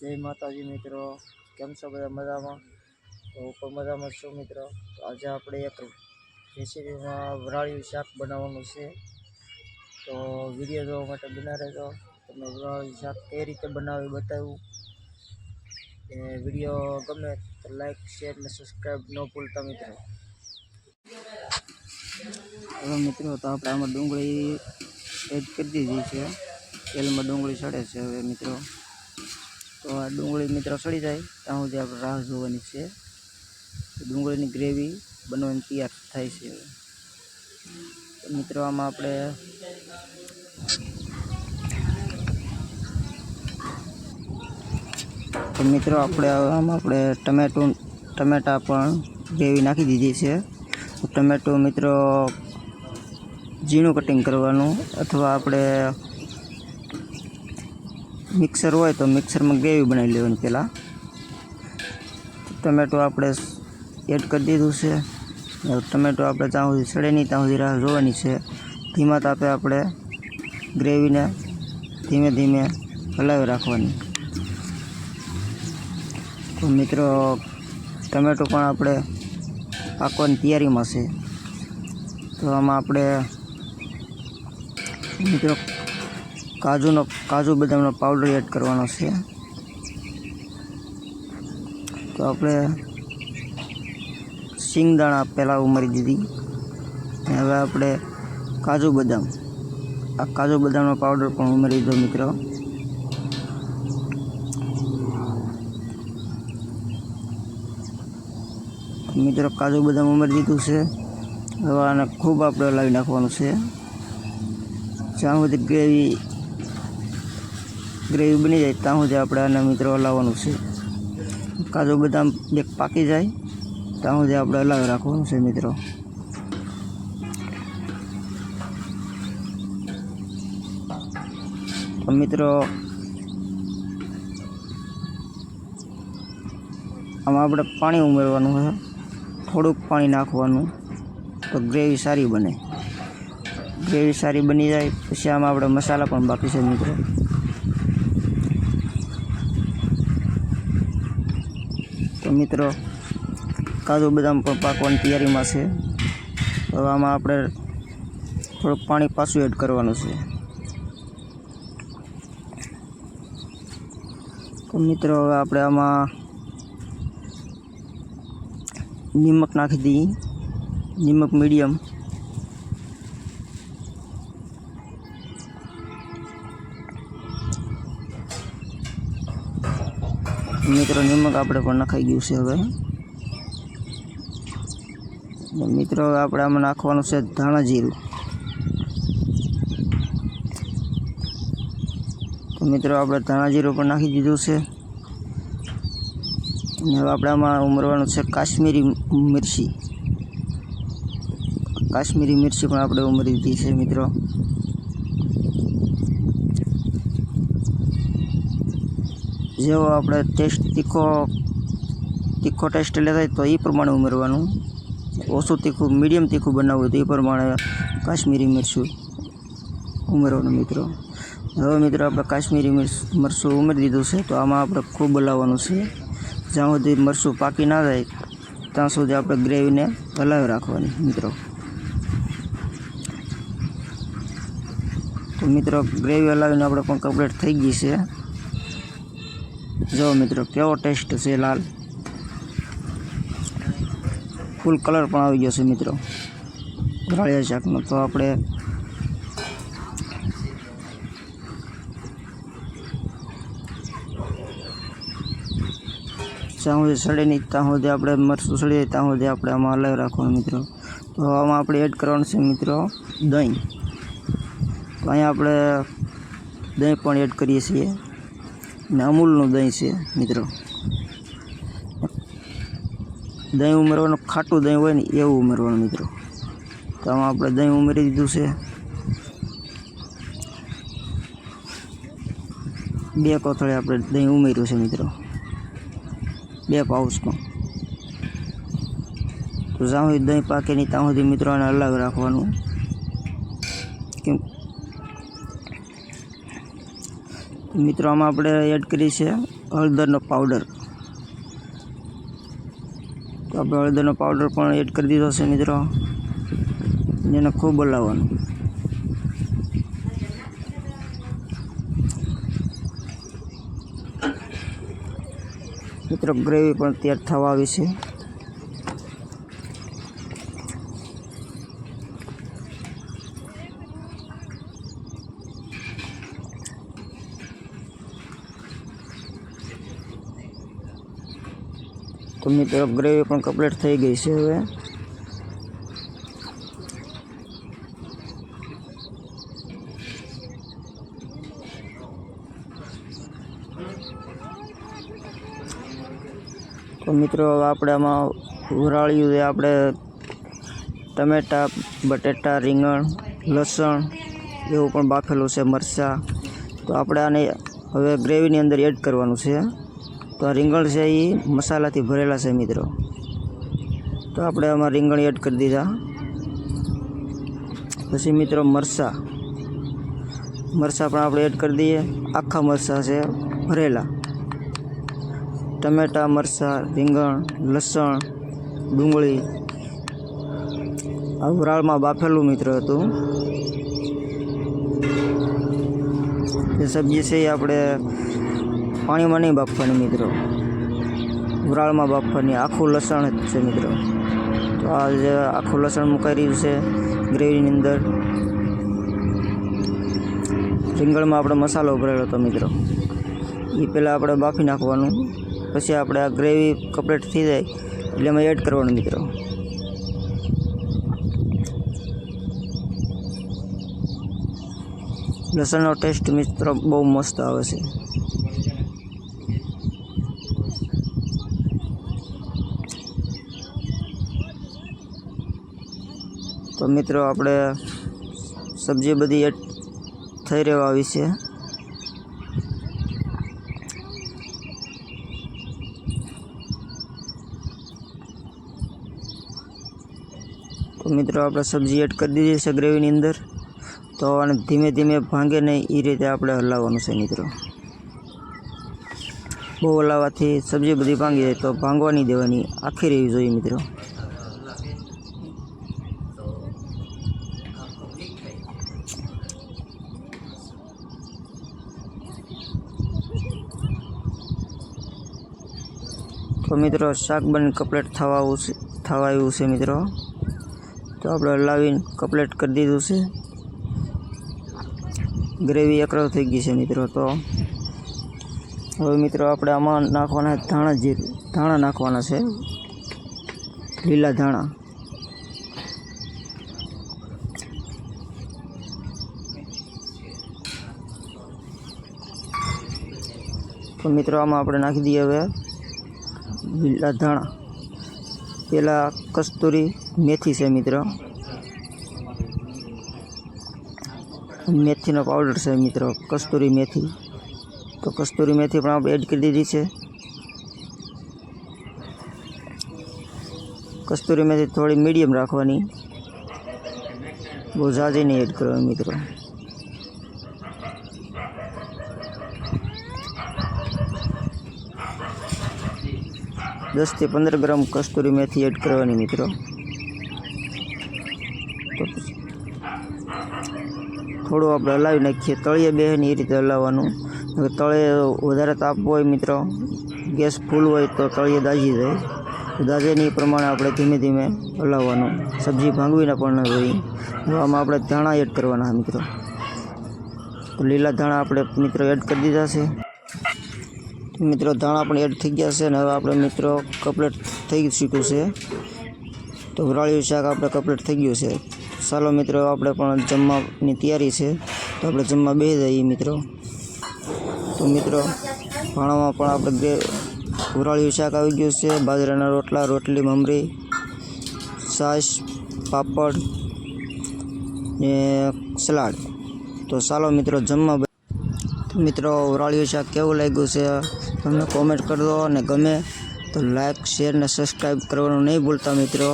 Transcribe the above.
જય માતાજી મિત્રો. કેમ છો બધા મજામાં? તો પણ મજામાં છું મિત્રો. તો આજે આપણે એક રેસીપીમાં વરાળિયું શાક બનાવવાનું છે. તો વીડિયો જોવા માટે બના રહેજો. તમને વરાળિયું શાક કઈ રીતે બનાવી બતાવ્યું એ વીડિયો ગમે તો લાઈક, શેર અને સબસ્ક્રાઈબ ન ભૂલતા મિત્રો. હવે મિત્રો તો આપણે આમાં ડુંગળી એડ કરી દીધી છે. તેલમાં ડુંગળી ચડે છે હવે મિત્રો. તો આ ડુંગળી મિત્રો સડી જાય. ત્યાં સુધી આપણે રાહ જોવાની છે. ડુંગળીની ગ્રેવી બનવાની તૈયાર થાય છે. મિત્રો, આમાં આપણે તો મિત્રો, આપણે આમાં આપણે ટમેટું, ટમેટા પણ ગ્રેવી નાખી દીધી છે. ટમેટો મિત્રો, ઝીણું કટિંગ કરવાનું અથવા આપણે મિક્સર હોય તો મિક્સરમાં ગ્રેવી બનાવી લેવાની પહેલાં. ટમેટો આપણે એડ કરી દીધું છે. ટમેટો આપણે ત્યાં સુધી સડે નહીં ત્યાં સુધી રાહ જોવાની છે. ધીમા તાપે આપણે ગ્રેવીને ધીમે ધીમે હલાવી રાખવાની. તો મિત્રો, ટમેટો પણ આપણે પાકવાની તૈયારીમાં છે. તો આમાં આપણે મિત્રો કાજુનો કાજુ બદામનો પાવડર એડ કરવાનો છે. તો આપણે સિંગદાણા પહેલાં ઉમેરી દીધી. હવે આપણે કાજુ બદામ. આ કાજુ બદામનો પાવડર પણ ઉમેરી દો મિત્રો. મિત્રો, કાજુ બદામ ઉમેરી દીધું છે. હવે આને ખૂબ આપણે લાવી નાખવાનું છે. જ્યાં સુધી ગ્રેવી ગ્રેવી બની જાય ત્યાં સુધી આપણે આને મિત્રો હલાવવાનું છે. કાજુ બદામ બે પાકી જાય, ત્યાં સુધી આપણે હલાવી રાખવાનું છે મિત્રો. મિત્રો, આમાં આપણે પાણી ઉમેરવાનું છે. થોડુંક પાણી નાખવાનું, તો ગ્રેવી સારી બને. ગ્રેવી સારી બની જાય, પછી આમાં આપણે મસાલા પણ બાકી છે મિત્રો. તો મિત્રો, કાજુ બદામ પણ પાકવાની તૈયારીમાં છે. હવે આમાં આપણે થોડુંક પાણી પાછું એડ કરવાનું છે. તો મિત્રો, હવે આપણે આમાં નિમક નાખી દઈએ. નિમક મીડિયમ. મિત્રો નિમક આપણે પણ નખાઈ ગયું છે હવે. મિત્રો, આપણે આમાં નાખવાનું છે ધાણા જીરું. તો મિત્રો, આપણે ધાણા જીરું પણ નાખી દીધું છે. અને હવે આપણે આમાં ઉમેરવાનું છે કાશ્મીરી મિરચી. કાશ્મીરી મિરચી પણ આપણે ઉમેરી દીધી છે, મિત્રો. જેવો આપણે ટેસ્ટ તીખો તીખો ટેસ્ટ લેતા હોય તો એ પ્રમાણે ઉમેરવાનું. ઓછું તીખું મીડિયમ તીખું બનાવવું હોય તો એ પ્રમાણે કાશ્મીરી મિરચું ઉમેરવાનું મિત્રો. હવે મિત્રો આપણે કાશ્મીરી મિર્ચ, મરચું ઉમેરી દીધું છે તો આમાં આપણે ખૂબ હલાવવાનું છે. જ્યાં સુધી મરચું પાકી ના જાય, ત્યાં સુધી આપણે ગ્રેવીને હલાવી રાખવાની મિત્રો. તો મિત્રો ગ્રેવી હલાવીને આપણે પણ કમ્પ્લીટ થઈ ગઈ છે. જો મિત્રો, કેવો ટેસ્ટ છે લાલ? ફૂલ કલર પણ આવી ગયો છે મિત્રો. રાળિયા શાકનો તો આપણે જ્યાં સુધી સડે નહીં, ત્યાં સુધી આપણે મરચું સડી જાય ત્યાં સુધી આપણે આમાં હલાવી રાખવાનું મિત્રો. તો આમાં આપણે એડ કરવાનું છે મિત્રો, દહીં. તો અહીંયા આપણે દહીં પણ એડ કરીએ છીએ. ને અમૂલનું દહીં છે, મિત્રો. દહીં ઉમેરવાનું, ખાટું દહીં હોય ને એવું ઉમેરવાનું, મિત્રો. તો આમાં આપણે દહીં ઉમેરી દીધું છે. બે કોથળે આપણે દહીં ઉમેર્યું છે, મિત્રો. બે પાઉચનું તો જ્યાં સુધી દહીં પાકે નહીં, ત્યાં સુધી મિત્રો આને હલાવી રાખવાનું. કેમ? મિત્રો આમાં આપણે એડ કરી છે હળદરનો પાવડર તો આપણે હળદરનો પાવડર પણ એડ કરી દીધો છે મિત્રો. જેને ખૂબ હલાવવાનું મિત્રો ગ્રેવી પણ તૈયાર થવા આવી છે. તો મિત્રો ગ્રેવી પણ કમ્પ્લીટ થઈ ગઈ છે હવે. તો મિત્રો, હવે આપણે આમાં ઉરાળ્યું છે. આપણે ટમેટા, બટેટા, રીંગણ, લસણ એવું પણ બાફેલું છે, મરચાં. તો આપણે આને હવે ગ્રેવીની અંદર એડ કરવાનું છે. તો આ રીંગણ છે એ મસાલાથી ભરેલા છે મિત્રો. તો આપણે આમાં રીંગણ એડ કરી દીધા. પછી મિત્રો મરચાં. મરચાં પણ આપણે એડ કરી દઈએ. આખા મરચાં છે ભરેલા. ટમેટા મરચાં, રીંગણ, લસણ, ડુંગળી. આ વરાળમાં બાફેલું મિત્ર હતું. એ સબ્જી છે એ આપણે પાણીમાં નહીં બાફવાની મિત્રો. વરાળમાં બાફવાની આખું લસણ જ છે મિત્રો. તો આ જે આખું લસણ મુકાઈ રહ્યું છે ગ્રેવીની અંદર. રીંગણમાં આપણે મસાલો ભરેલો હતો મિત્રો. એ પહેલાં આપણે બાફી નાખવાનું. પછી આપણે આ ગ્રેવી કમ્પ્લીટ થઈ જાય એટલે એમાં એડ કરવાનું મિત્રો. લસણનો ટેસ્ટ મિત્રો બહુ મસ્ત આવે છે. તો મિત્રો આપણે સબ્જી બધી એડ થઈ રહેવા આવી છે. તો મિત્રો આપણે સબ્જી એડ કરી દીધી છે ગ્રેવીની અંદર. તો આને ધીમે ધીમે ભાંગે નહીં એ રીતે આપણે હલાવવાનું છે મિત્રો. બહુ હલાવવાથી સબ્જી બધી ભાંગી જાય તો ભાંગવા નહીં દેવાની. આખી રહેવી જોઈએ મિત્રો. તો મિત્રો શાક બને કપલેટ થવા થવાયું છે મિત્રો. તો આપણે હલાવીને કપલેટ કરી દીધું છે. ગ્રેવી એકરવ થઈ ગઈ છે મિત્રો તો. હવે મિત્રો આપણે આમાં નાખવાના ધાણા જે ધાણા નાખવાના છે. લીલા ધાણા. તો મિત્રો આમાં આપણે નાખી દઈએ હવે. લીલા ધાણા પેલા કસ્તુરી મેથી છે મિત્રો. મેથીનો પાવડર છે મિત્રો, કસ્તુરી મેથી. તો કસ્તુરી મેથી પણ આપણે એડ કરી દીધી છે. કસ્તુરી મેથી થોડી મીડિયમ રાખવાની. બહુ ઝાઝી નહીં એડ કરવાની મિત્રો. દસથી પંદર ગ્રામ કસ્તુરી મેથી એડ કરવાની મિત્રો. થોડું આપણે હલાવી નાખીએ. તળિયે બેહે ને એ રીતે હલાવવાનું. તળે વધારે તાપ હોય મિત્રો, ગેસ ફૂલ હોય તો તળિયે દાજી જાય. દાજેની પ્રમાણે આપણે ધીમે ધીમે હલાવવાનું. સબ્જી ભાંગવીને પણ ન જોઈએ આમાં આપણે ધાણા એડ કરવાના મિત્રો. લીલા ધાણા આપણે મિત્રો એડ કરી દીધા છે. મિત્રો ધાણા પણ એડ થઈ ગયા છે અને હવે આપણે મિત્રો કમ્પ્લીટ થઈ ચૂક્યું છે તો વરાળિયું શાક આપણે કમ્પ્લીટ થઈ ગયું છે ચાલો મિત્રો આપણે પણ જમવાની તૈયારી છે તો આપણે જમવા બેસી જઈએ મિત્રો તો મિત્રો ભાણામાં પણ આપણે ગ્રે વરાળિયું શાક આવી ગયું છે બાજરાના રોટલા રોટલી મમરી છાશ પાપડ ને સલાડ તો ચાલો મિત્રો જમવા બે- તો મિત્રો વરાળિયું શાક કેવું લાગ્યું છે તમને કોમેન્ટ કરી અને ગમે તો લાઇક શેર અને સબસ્ક્રાઈબ કરવાનું નહીં ભૂલતા મિત્રો.